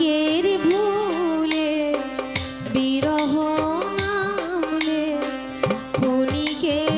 আশিকের ভুলে বিরহ নামলে ফণিকের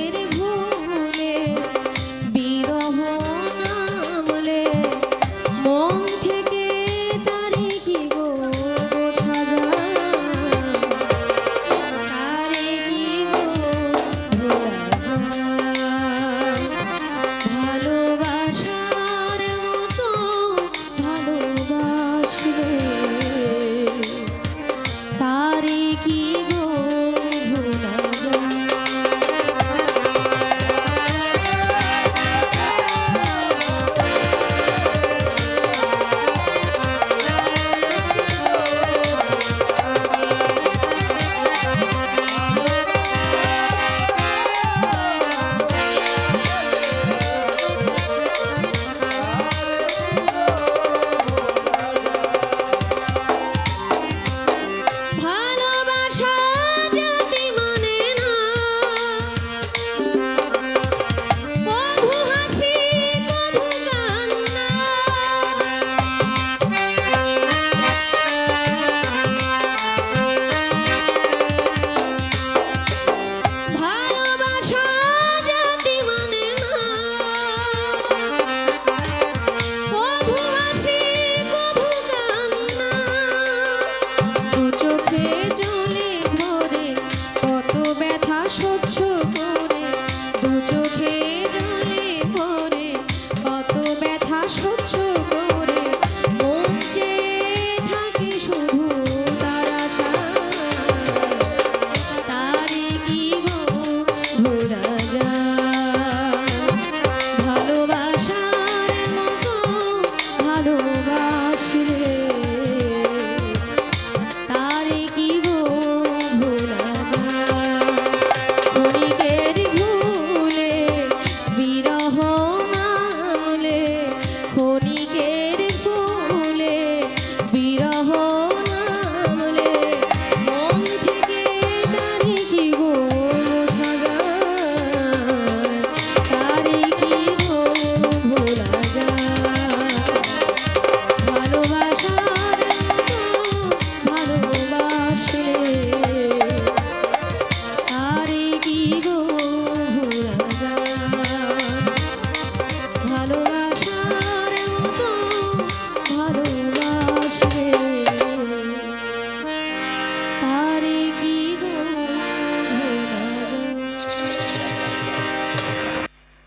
চোখে জলে ভরে কত ব্যথা সহ্য